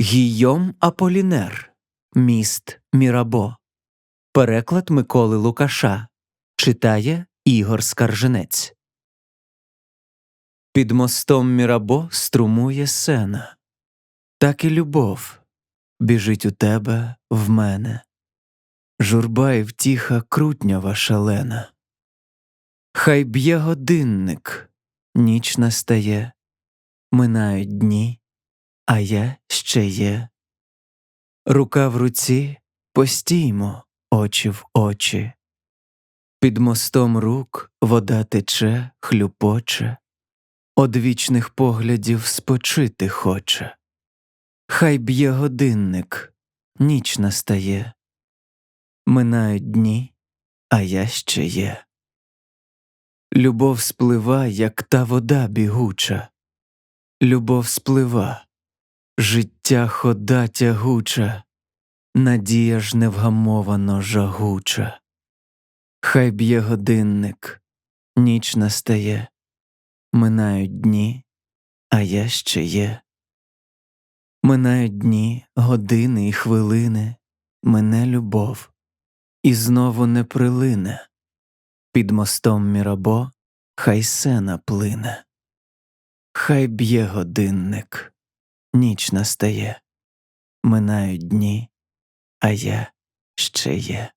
Гійом Аполінер, Міст Мірабо. Переклад Миколи Лукаша. Читає Ігор Скарженець. Під мостом Мірабо струмує сена. Так і любов біжить у тебе в мене. Журба і втіха крутнява шалена. Хай б'є годинник, ніч настає, минають дні, а я ще є. Рука в руці постіймо, очі в очі. Під мостом рук вода тече, хлюпоче, Од вічних поглядів спочити хоче. Хай б'є годинник, ніч настає. Минають дні, а я ще є. Любов сплива, як та вода бігуча. Любов сплива, життя хода тягуча, надія ж невгамовано жагуча. Хай б'є годинник, ніч настає, минають дні, а я ще є. Минають дні, години і хвилини, мене любов, і знову не прилине. Під мостом Мірабо хай сена плине. Хай б'є годинник, ніч настає, минають дні, а я ще є.